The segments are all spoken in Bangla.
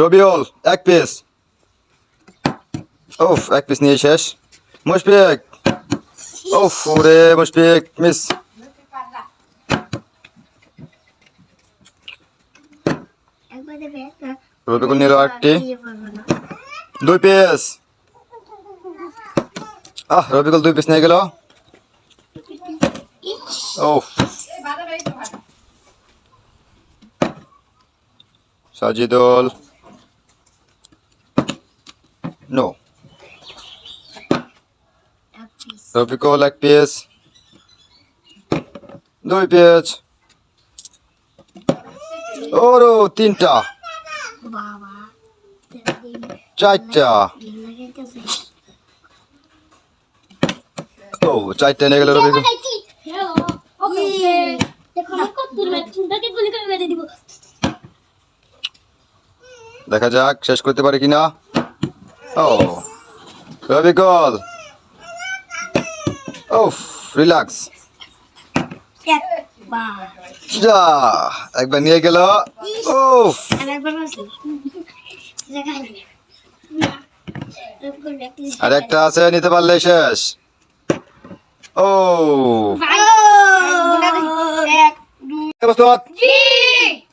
রবিউল এক পিস ওফ এক পিস নিয়ে শেষ। মুশফিক ওফ ওরে মুশফিক মিস রবিকুল নিল একটি। দুই পিস আহ রবিকুল দুই পিস নিয়ে গেল। ওফ সাজিদুল। রফিকুল এক পিস দুই পিস ওরো তিনটা চারটা লাগাইতেছে ও চারটা নিয়ে গেল মেরে দিব দেখা যাক শেষ করতে পারি কিনা ও রবিকুল ওফ রিল্যাক্স একবার যা একবার নিয়ে গেল। ওফ আর একটা আছে নিতে পারলে শেষ। ও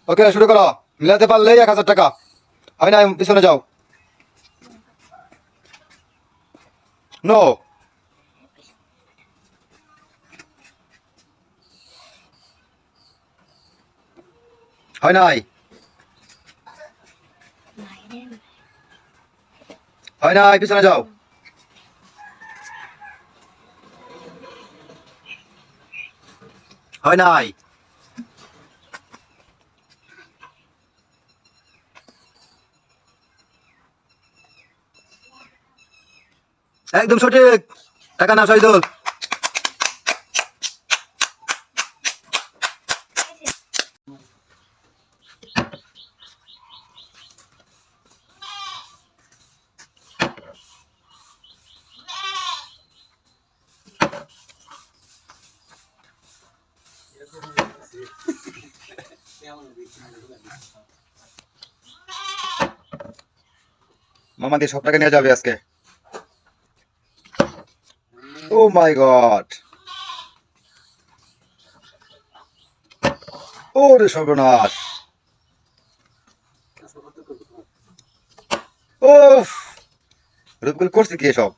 ওকে শুরু করো। মিলাতে পারলেই এক হাজার টাকা। হয় না পিছনে যাও। নো হয় নাই হয় নাই পিছনে যাও হয় নাই একদম সঠিক। টাকা না শহীদুল মামা দিয়ে সব টাকা নিয়ে যাবে আজকে। ও মাই গড ও রে সর্বনাশ। ও রূপগুলো করছে কি সব